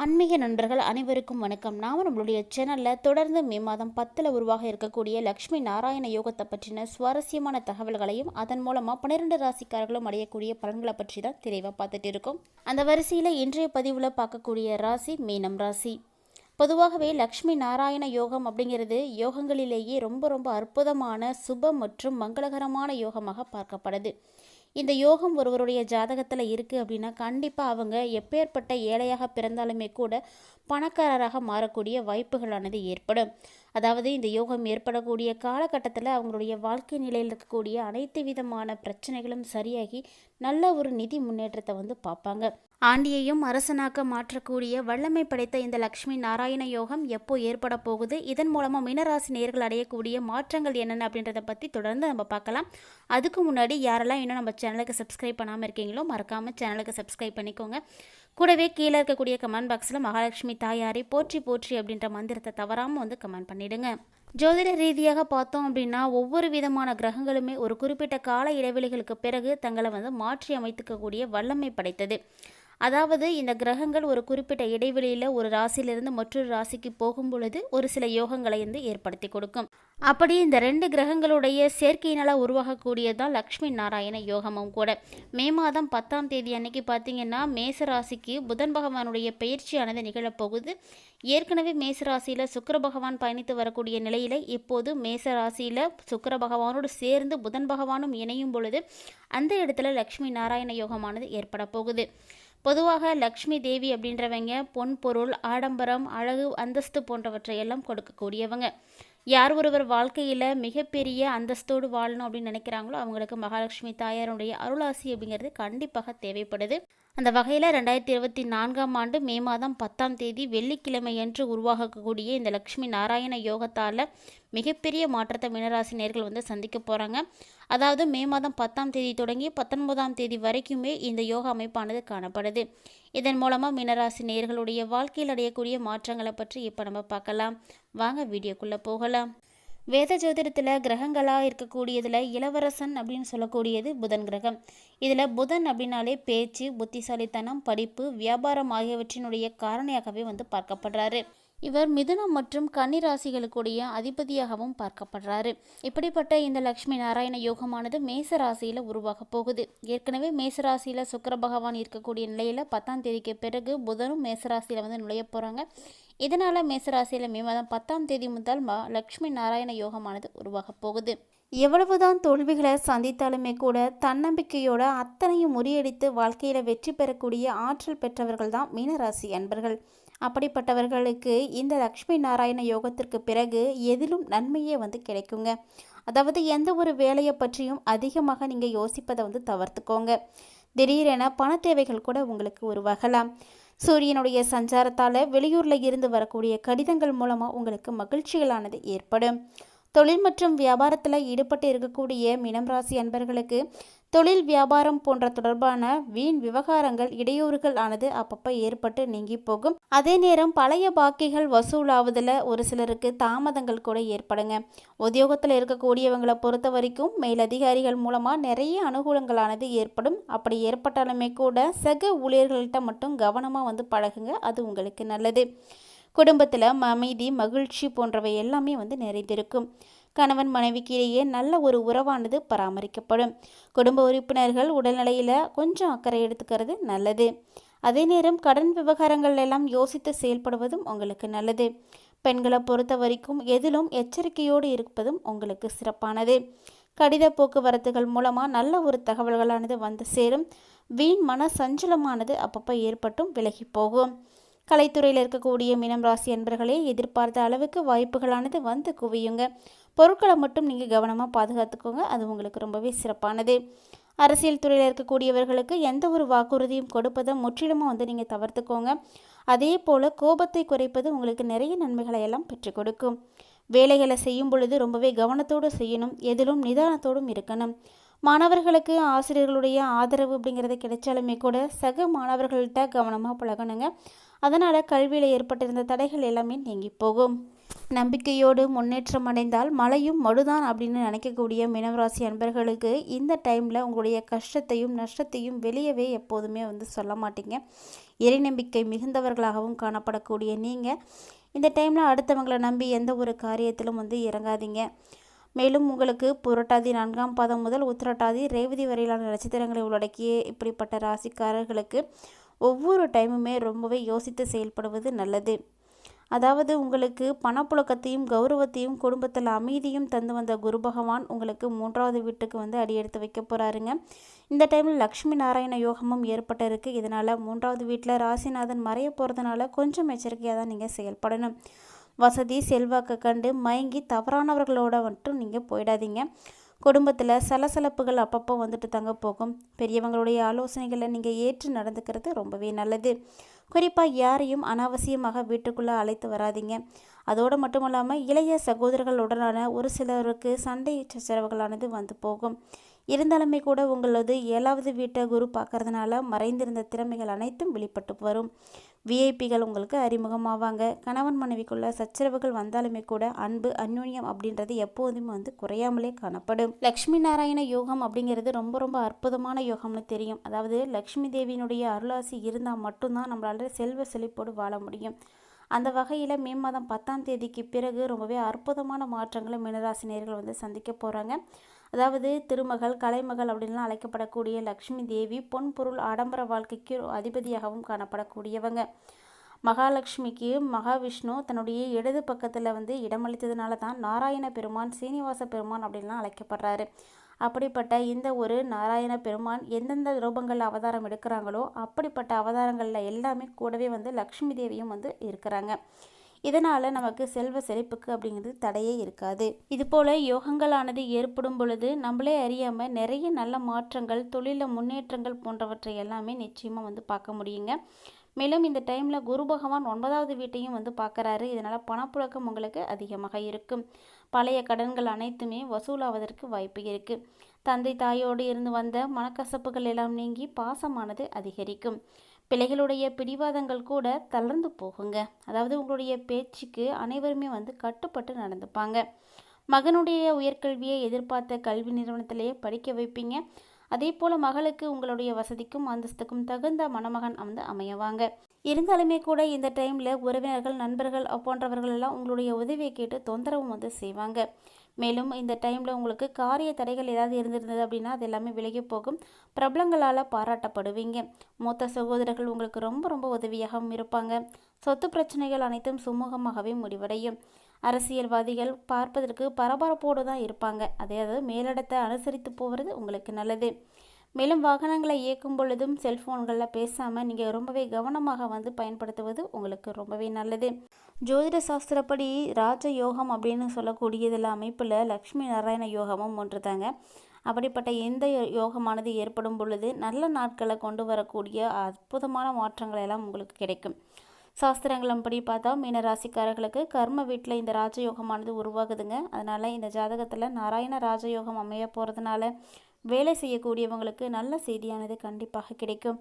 ஆன்மீக நண்பர்கள் அனைவருக்கும் வணக்கம். நாம் நம்மளுடைய சேனலில் தொடர்ந்து மே மாதம் பத்தில் உருவாக இருக்கக்கூடிய லக்ஷ்மி நாராயண யோகத்தை பற்றின சுவாரஸ்யமான தகவல்களையும் அதன் மூலமாக பன்னிரெண்டு ராசிக்காரர்களும் அடையக்கூடிய பலன்களை பற்றி தான் தெளிவாக பார்த்துட்டு இருக்கோம். அந்த வரிசையில் இன்றைய பதிவில் பார்க்கக்கூடிய ராசி மீனம் ராசி. பொதுவாகவே லக்ஷ்மி நாராயண யோகம் அப்படிங்கிறது யோகங்களிலேயே ரொம்ப ரொம்ப அற்புதமான சுப மற்றும் மங்களகரமான யோகமாக பார்க்கப்படுது. இந்த யோகம் ஒருவருடைய ஜாதகத்தில் இருக்குது அப்படின்னா கண்டிப்பாக அவங்க எப்பேற்பட்ட ஏழையாக பிறந்தாலுமே கூட பணக்காரராக மாறக்கூடிய வாய்ப்புகளானது ஏற்படும். அதாவது இந்த யோகம் ஏற்படக்கூடிய காலகட்டத்தில் அவங்களுடைய வாழ்க்கை நிலையில் இருக்கக்கூடிய அனைத்து விதமான பிரச்சனைகளும் சரியாகி நல்ல ஒரு நிதி முன்னேற்றத்தை வந்து பார்ப்பாங்க. ஆண்டியையும் அரசனாக்க மாற்றக்கூடிய வல்லமை படைத்த இந்த லக்ஷ்மி நாராயண யோகம் எப்போ ஏற்பட போகுது? இதன் மூலமாக மீனராசி நேர்கள் அடையக்கூடிய மாற்றங்கள் என்னென்ன அப்படின்றத பற்றி தொடர்ந்து நம்ம பார்க்கலாம். அதுக்கு முன்னாடி யாரெல்லாம் இன்னும் நம்ம சேனலுக்கு சப்ஸ்கிரைப் பண்ணாமல் இருக்கீங்களோ மறக்காமல் சேனலுக்கு சப்ஸ்கிரைப் பண்ணிக்கோங்க. கூடவே கீழே இருக்கக்கூடிய கமெண்ட் பாக்ஸில் மகாலட்சுமி தாயாரை போற்றி போற்றி அப்படின்ற மந்திரத்தை தவறாமல் வந்து கமெண்ட் பண்ணிடுங்க. ஜோதிட ரீதியாக பார்த்தோம் அப்படின்னா ஒவ்வொரு விதமான கிரகங்களுமே ஒரு குறிப்பிட்ட கால இடைவெளிகளுக்கு பிறகு தங்களை வந்து மாற்றி அமைத்துக்கக்கூடிய வல்லமை படைத்தது. அதாவது இந்த கிரகங்கள் ஒரு குறிப்பிட்ட இடைவெளியில் ஒரு ராசியிலிருந்து மற்றொரு ராசிக்கு போகும் பொழுது ஒரு சில யோகங்களை வந்து ஏற்படுத்தி கொடுக்கும். அப்படி இந்த ரெண்டு கிரகங்களுடைய சேர்க்கையினால் உருவாகக்கூடியதான் லக்ஷ்மி நாராயண யோகமும் கூட. மே மாதம் பத்தாம் தேதி அன்னைக்கு பார்த்தீங்கன்னா மேச ராசிக்கு புதன் பகவானுடைய பயிற்சியானது நிகழப்போகுது. ஏற்கனவே மேச ராசியில் சுக்கர பகவான் பயணித்து வரக்கூடிய நிலையில் இப்போது மேச ராசியில் சுக்கர பகவானோடு சேர்ந்து புதன் பகவானும் இணையும் பொழுது அந்த இடத்துல லக்ஷ்மி நாராயண யோகமானது ஏற்பட போகுது. பொதுவாக லக்ஷ்மி தேவி அப்படின்றவங்க பொன் பொருள் ஆடம்பரம் அழகு அந்தஸ்து போன்றவற்றை எல்லாம் கொடுக்கக்கூடியவங்க. யார் ஒருவர் வாழ்க்கையில் மிகப்பெரிய அந்தஸ்தோடு வாழணும் அப்படின்னு நினைக்கிறாங்களோ அவங்களுக்கு மகாலட்சுமி தாயாருடைய அருளாசி அப்படிங்கிறது கண்டிப்பாக தேவைப்படுது. அந்த வகையில் ரெண்டாயிரத்தி இருபத்தி நான்காம் ஆண்டு மே மாதம் பத்தாம் தேதி வெள்ளிக்கிழமையன்று உருவாகக்கூடிய இந்த லக்ஷ்மி நாராயண யோகத்தால் மிகப்பெரிய மாற்றத்தை மீனராசி நேர்கள் வந்து சந்திக்க போகிறாங்க அதாவது மே மாதம் பத்தாம் தேதி தொடங்கி பத்தொன்பதாம் தேதி வரைக்குமே இந்த யோகா அமைப்பானது காணப்படுது. இதன் மூலமாக மீனராசி நேர்களுடைய வாழ்க்கையில் அடையக்கூடிய மாற்றங்களை பற்றி இப்போ நம்ம பார்க்கலாம். வாங்க வீடியோக்குள்ளே போகலாம். வேத ஜோதிடத்தில் கிரகங்களாக இருக்கக்கூடியதில் இளவரசன் அப்படின்னு சொல்லக்கூடியது புதன் கிரகம். இதில் புதன் அப்படின்னாலே பேச்சு புத்திசாலித்தனம் படிப்பு வியாபாரம் ஆகியவற்றினுடைய காரணியாகவே வந்து பார்க்கப்படுறாரு. இவர் மிதுனம் மற்றும் கன்னி ராசிகளுக்குடைய அதிபதியாகவும் பார்க்கப்படுறாரு. இப்படிப்பட்ட இந்த லக்ஷ்மி நாராயண யோகமானது மேச ராசியில் உருவாக போகுது. ஏற்கனவே மேச ராசியில் சுக்கர பகவான் இருக்கக்கூடிய நிலையில் பத்தாம் தேதிக்கு பிறகு புதனும் மேச ராசியில் வந்து நுழைய போகிறாங்க இதனால் மேசராசியில் மே மாதம் பத்தாம் தேதி முதல் ம லக்ஷ்மி நாராயண யோகமானது உருவாக போகுது. எவ்வளவுதான் தோல்விகளை சந்தித்தாலுமே கூட தன்னம்பிக்கையோட அத்தனையும் முறியடித்து வாழ்க்கையில் வெற்றி பெறக்கூடிய ஆற்றல் பெற்றவர்கள் தான் மீனராசி அன்பர்கள். அப்படிப்பட்டவர்களுக்கு இந்த லக்ஷ்மி நாராயண யோகத்திற்கு பிறகு எதிலும் நன்மையே வந்து கிடைக்குங்க. அதாவது எந்த ஒரு வேலையை பற்றியும் அதிகமாக நீங்கள் யோசிப்பதை வந்து தவிர்த்துக்கோங்க. திடீரென பண தேவைகள் கூட உங்களுக்கு உருவாகலாம். சூரியனுடைய சஞ்சாரத்தால் வெளியூரில் இருந்து வரக்கூடிய கடிதங்கள் மூலமாக உங்களுக்கு மகிழ்ச்சிகளானது ஏற்படும். தொழில் மற்றும் வியாபாரத்தில் ஈடுபட்டு இருக்கக்கூடிய மினம் ராசி அன்பர்களுக்கு தொழில் வியாபாரம் போன்ற தொடர்பான வீண் விவகாரங்கள் இடையூறுகள் ஆனது அப்பப்போ ஏற்பட்டு நீங்கி போகும். அதே நேரம் பழைய பாக்கிகள் வசூலாவதில் ஒரு சிலருக்கு தாமதங்கள் கூட ஏற்படுங்க. உத்தியோகத்தில் இருக்கக்கூடியவங்களை பொறுத்த வரைக்கும் மேலதிகாரிகள் மூலமாக நிறைய அனுகூலங்களானது ஏற்படும். அப்படி ஏற்பட்டாலுமே கூட சக ஊழியர்கள்ட்ட மட்டும் கவனமாக வந்து பழகுங்க. அது உங்களுக்கு நல்லது. குடும்பத்தில் அமைதி மகிழ்ச்சி போன்றவை எல்லாமே வந்து நிறைந்திருக்கும். கணவன் மனைவிக்கு இடையே நல்ல ஒரு உறவானது பராமரிக்கப்படும். குடும்ப உறுப்பினர்கள் உடல்நிலையில் கொஞ்சம் அக்கறை எடுத்துக்கிறது நல்லது. அதே நேரம் கடன் விவகாரங்கள் எல்லாம் யோசித்து செயல்படுவதும் உங்களுக்கு நல்லது. பெண்களை பொறுத்த வரைக்கும் எதிலும் எச்சரிக்கையோடு இருப்பதும் உங்களுக்கு சிறப்பானது. கடித போக்குவரத்துகள் மூலமாக நல்ல ஒரு தகவல்களானது வந்து சேரும். வீண் மன சஞ்சலமானது அப்பப்போ ஏற்பட்டும் விலகி போகும். கலைத்துறையில் இருக்கக்கூடிய மீனம் ராசி அன்பர்களே எதிர்பார்த்த அளவுக்கு வாய்ப்புகளானது வந்து குவியுங்க. பொருட்களை மட்டும் நீங்கள் கவனமாக பாதுகாத்துக்கோங்க. அது உங்களுக்கு ரொம்பவே சிறப்பானது. அரசியல் துறையில் இருக்கக்கூடியவர்களுக்கு எந்த ஒரு வாக்குறுதியும் கொடுப்பதை முற்றிலுமாக வந்து நீங்கள் தவிர்த்துக்கோங்க. அதே போல் கோபத்தை குறைப்பது உங்களுக்கு நிறைய நன்மைகளை எல்லாம் பெற்றுக் கொடுக்கும். வேலைகளை செய்யும் பொழுது ரொம்பவே கவனத்தோடு செய்யணும். எதிலும் நிதானத்தோடும் இருக்கணும். மாணவர்களுக்கு ஆசிரியர்களுடைய ஆதரவு அப்படிங்கிறது கிடைச்சாலுமே கூட சக மாணவர்கள்ட்ட கவனமாக பழகணுங்க. அதனால் கல்வியில் ஏற்பட்டிருந்த தடைகள் எல்லாமே நீங்கி போகும். நம்பிக்கையோடு முன்னேற்றம் அடைந்தால் மழையும் மடுதான் அப்படின்னு நினைக்கக்கூடிய மீனவராசி அன்பர்களுக்கு இந்த டைமில் உங்களுடைய கஷ்டத்தையும் நஷ்டத்தையும் வெளியவே எப்போதுமே வந்து சொல்ல மாட்டீங்க. இறை நம்பிக்கை மிகுந்தவர்களாகவும் காணப்படக்கூடிய நீங்கள் இந்த டைமில் அடுத்தவங்களை நம்பி எந்த ஒரு காரியத்திலும் வந்து இறங்காதீங்க. மேலும் உங்களுக்கு புரட்டாதி நான்காம் பாதம் முதல் உத்திரட்டாதி ரேவதி வரையிலான நட்சத்திரங்களை உள்ளடக்கிய இப்படிப்பட்ட ராசிக்காரர்களுக்கு ஒவ்வொரு டைமுமே ரொம்பவே யோசித்து செயல்படுவது நல்லது. அதாவது உங்களுக்கு பணப்புழக்கத்தையும் கௌரவத்தையும் குடும்பத்தில் அமைதியும் தந்து வந்த குரு பகவான் உங்களுக்கு மூன்றாவது வீட்டுக்கு வந்து அடியெடுத்து வைக்க போகிறாருங்க இந்த டைமில் லக்ஷ்மி நாராயண யோகமும் ஏற்பட்டிருக்கு. இதனால் மூன்றாவது வீட்டில் ராசிநாதன் மறைய போகிறதுனால கொஞ்சம் எச்சரிக்கையாக தான் நீங்கள் செயல்படணும். வசதி செல்வாக்கை கண்டு மயங்கி தவறானவர்களோட மட்டும் நீங்கள் போயிடாதீங்க. குடும்பத்தில் சலசலப்புகள் அப்பப்போ வந்துட்டு தங்க போகும். பெரியவங்களுடைய ஆலோசனைகளை நீங்கள் ஏற்று நடந்துக்கிறது ரொம்பவே நல்லது. குறிப்பாக யாரையும் அனாவசியமாக வீட்டுக்குள்ளே அழைத்து வராதிங்க. அதோடு மட்டும் இல்லாமல் இளைய சகோதரர்களுடனான ஒரு சிலருக்கு சண்டை சச்சரவுகளானது வந்து போகும். இருந்தாலுமே கூட உங்களது ஏழாவது வீட்டை குரு பார்க்கறதுனால மறைந்திருந்த திறமைகள் அனைத்தும் வெளிப்பட்டு வரும். விஐபிகள் உங்களுக்கு அறிமுகமாவாங்க. கணவன் மனைவிக்குள்ள சச்சரவுகள் வந்தாலுமே கூட அன்பு அந்யோன்யம் அப்படின்றது எப்போதுமே வந்து குறையாமலே காணப்படும். லக்ஷ்மி நாராயண யோகம் அப்படிங்கிறது ரொம்ப ரொம்ப அற்புதமான யோகம்னு தெரியும். அதாவது லக்ஷ்மி தேவியினுடைய அருளாசி இருந்தால் மட்டும்தான் நம்மளால செல்வ செழிப்போடு வாழ முடியும். அந்த வகையில் மே மாதம் பத்தாம் தேதிக்கு பிறகு ரொம்பவே அற்புதமான மாற்றங்களை மீனராசினியர்கள் வந்து சந்திக்க போகிறாங்க அதாவது திருமகள் கலைமகள் அப்படின்லாம் அழைக்கப்படக்கூடிய லக்ஷ்மி தேவி பொன் பொருள் ஆடம்பர வாழ்க்கைக்கு அதிபதியாகவும் காணப்படக்கூடியவங்க. மகாலட்சுமிக்கு மகாவிஷ்ணு தன்னுடைய இடது பக்கத்தில் வந்து இடமளித்ததுனால தான் நாராயண பெருமான் சீனிவாச பெருமான் அப்படின்லாம் அழைக்கப்படுறாரு. அப்படிப்பட்ட இந்த ஒரு நாராயண பெருமான் எந்தெந்த ரூபங்களில் அவதாரம் எடுக்கிறாங்களோ அப்படிப்பட்ட அவதாரங்களில் எல்லாமே கூடவே வந்து லக்ஷ்மி தேவியும் வந்து இருக்கிறாங்க. இதனால் நமக்கு செல்வ செழிப்புக்கு அப்படிங்கிறது தடையே இருக்காது. இது போல் யோகங்களானது ஏற்படும் பொழுது நம்மளே அறியாமல் நிறைய நல்ல மாற்றங்கள் தொழிலில் முன்னேற்றங்கள் போன்றவற்றை எல்லாமே நிச்சயமாக வந்து பார்க்க முடியுங்க. மேலும் இந்த டைமில் குரு பகவான் ஒன்பதாவது வீட்டையும் வந்து பார்க்குறாரு. இதனால் பணப்புழக்கம் உங்களுக்கு அதிகமாக இருக்கும். பழைய கடன்கள் அனைத்துமே வசூலாவதற்கு வாய்ப்பு இருக்குது தந்தை தாயோடு இருந்து வந்த மனக்கசப்புகள் எல்லாம் நீங்கி பாசமானது அதிகரிக்கும். பிள்ளைகளுடைய பிடிவாதங்கள் கூட தளர்ந்து போகுங்க. அதாவது உங்களுடைய பேச்சுக்கு அனைவருமே வந்து கட்டுப்பட்டு நடந்துப்பாங்க. மகனுடைய உயர்கல்வியை எதிர்பார்த்த கல்வி நிறுவனத்திலேயே படிக்க வைப்பீங்க. அதே போல் மகளுக்கு உங்களுடைய வசதிக்கும் அந்தஸ்துக்கும் தகுந்த மணமகன் வந்து அமையவாங்க. இருந்தாலுமே கூட இந்த டைமில் உறவினர்கள் நண்பர்கள் போன்றவர்கள் எல்லாம் உங்களுடைய உதவியை கேட்டு தொந்தரவும் வந்து செய்வாங்க. மேலும் இந்த டைமில் உங்களுக்கு காரிய தடைகள் ஏதாவது இருந்திருந்தது அப்படின்னா அது எல்லாமே விலகி போகும். பிரபலங்களால் பாராட்டப்படுவீங்க. மூத்த சகோதரர்கள் உங்களுக்கு ரொம்ப ரொம்ப உதவியாகவும் இருப்பாங்க. சொத்து பிரச்சனைகள் அனைத்தும் சுமூகமாகவே முடிவடையும். அரசியல்வாதிகள் பார்ப்பதற்கு பரபரப்போடு தான் இருப்பாங்க. அதாவது மேலிடத்தை அனுசரித்து போகிறது உங்களுக்கு நல்லது. மேலும் வாகனங்களை இயக்கும் பொழுதும் செல்ஃபோன்களில் பேசாமல் நீங்கள் ரொம்பவே கவனமாக வந்து பயன்படுத்துவது உங்களுக்கு ரொம்பவே நல்லது. ஜோதிட சாஸ்திரப்படி ராஜ யோகம் அப்படின்னு சொல்லக்கூடியதில் அமைப்பில் லக்ஷ்மி நாராயண யோகமும் ஒன்று தாங்க அப்படிப்பட்ட எந்த யோகமானது ஏற்படும் பொழுது நல்ல நாட்களை கொண்டு வரக்கூடிய அற்புதமான மாற்றங்கள் எல்லாம் உங்களுக்கு கிடைக்கும். சாஸ்திரங்களும் படி பார்த்தா மீனராசிக்காரர்களுக்கு கர்ம வீட்டில் இந்த ராஜயோகமானது உருவாகுதுங்க. அதனால் இந்த ஜாதகத்தில் நாராயண ராஜயோகம் அமைய போகிறதுனால வேலை செய்யக்கூடியவங்களுக்கு நல்ல செய்தியானது கண்டிப்பாக கிடைக்கும்.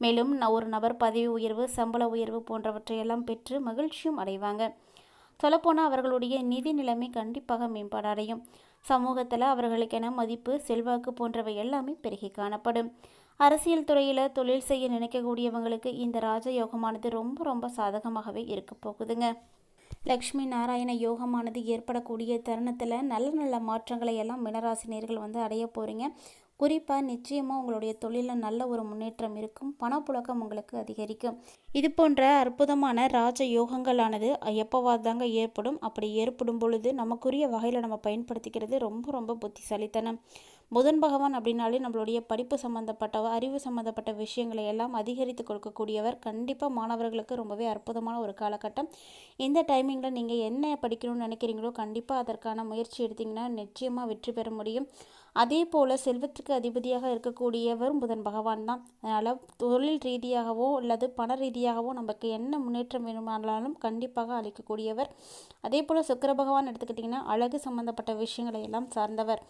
மேலும் ஒரு நபர் பதவி உயர்வு சம்பள உயர்வு போன்றவற்றையெல்லாம் பெற்று மகிழ்ச்சியும் அடைவாங்க. சொல்லப்போனால் அவர்களுடைய நிதி நிலைமை கண்டிப்பாக மேம்பாடு அடையும். சமூகத்தில் அவர்களுக்கென மதிப்பு செல்வாக்கு போன்றவை எல்லாமே பெருகி காணப்படும். அரசியல் துறையில் தொழில் செய்ய நினைக்கக்கூடியவங்களுக்கு இந்த ராஜயோகமானது ரொம்ப ரொம்ப சாதகமாகவே இருக்க போகுதுங்க. லக்ஷ்மி நாராயண யோகமானது ஏற்படக்கூடிய தருணத்தில் நல்ல நல்ல மாற்றங்களை எல்லாம் மினராசினியர்கள் வந்து அடைய போகிறீங்க குறிப்பாக நிச்சயமாக உங்களுடைய தொழிலில் நல்ல ஒரு முன்னேற்றம் இருக்கும். பணப்புழக்கம் உங்களுக்கு அதிகரிக்கும். இது போன்ற அற்புதமான ராஜ யோகங்களானது எப்போவாது தாங்க ஏற்படும்? அப்படி ஏற்படும் பொழுது நமக்குரிய வகையில் நம்ம பயன்படுத்திக்கிறது ரொம்ப ரொம்ப புத்திசாலித்தனம். புதன் பகவான் அப்படின்னாலே நம்மளுடைய படிப்பு சம்மந்தப்பட்ட அறிவு சம்மந்தப்பட்ட விஷயங்களை எல்லாம் அதிகரித்து கொடுக்கக்கூடியவர். கண்டிப்பாக மாணவர்களுக்கு ரொம்பவே அற்புதமான ஒரு காலகட்டம். இந்த டைமிங்கில் நீங்கள் என்ன படிக்கணும்னு நினைக்கிறீங்களோ கண்டிப்பாக அதற்கான முயற்சி எடுத்திங்கன்னா நிச்சயமாக வெற்றி பெற முடியும். அதே போல் செல்வத்துக்கு அதிபதியாக இருக்கக்கூடியவர் புதன் பகவான் தான். அதனால் தொழில் ரீதியாகவோ அல்லது பண ரீதியாகவோ நமக்கு என்ன முன்னேற்றம் வேணுமானாலும் கண்டிப்பாக அளிக்கக்கூடியவர். அதே போல் சுக்கர பகவான் எடுத்துக்கிட்டிங்கன்னா அழகு சம்மந்தப்பட்ட விஷயங்களை எல்லாம் சார்ந்தவர்.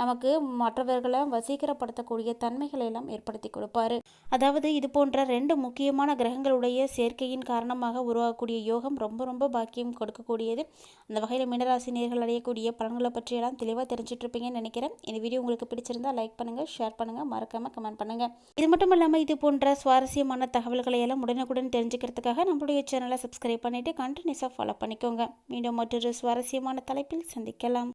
நமக்கு மற்றவர்களை வசீகரப்படுத்தக்கூடிய தன்மைகளை எல்லாம் ஏற்படுத்தி கொடுப்பாரு. அதாவது இது போன்ற ரெண்டு முக்கியமான கிரகங்களுடைய சேர்க்கையின் காரணமாக உருவாகக்கூடிய யோகம் ரொம்ப ரொம்ப பாக்கியம் கொடுக்கக்கூடியது. அந்த வகையில் மீனராசி நேர்கள் அடையக்கூடிய பலன்களை பற்றியெல்லாம் தெளிவாக தெரிஞ்சுட்டு இருப்பீங்கன்னு நினைக்கிறேன். இந்த வீடியோ உங்களுக்கு பிடிச்சிருந்தா லைக் பண்ணுங்கள் ஷேர் பண்ணுங்கள் மறக்காமல் கமெண்ட் பண்ணுங்கள் இது மட்டும் இல்லாமல் இது போன்ற சுவாரஸ்யமான தகவல்களை எல்லாம் உடனுக்குடன் தெரிஞ்சுக்கிறதுக்காக நம்மளுடைய சேனலை சப்ஸ்கிரைப் பண்ணிவிட்டு கண்டினியூஸாக ஃபாலோ பண்ணிக்கோங்க. மீண்டும் மற்றொரு சுவாரஸ்யமான தலைப்பில் சந்திக்கலாம்.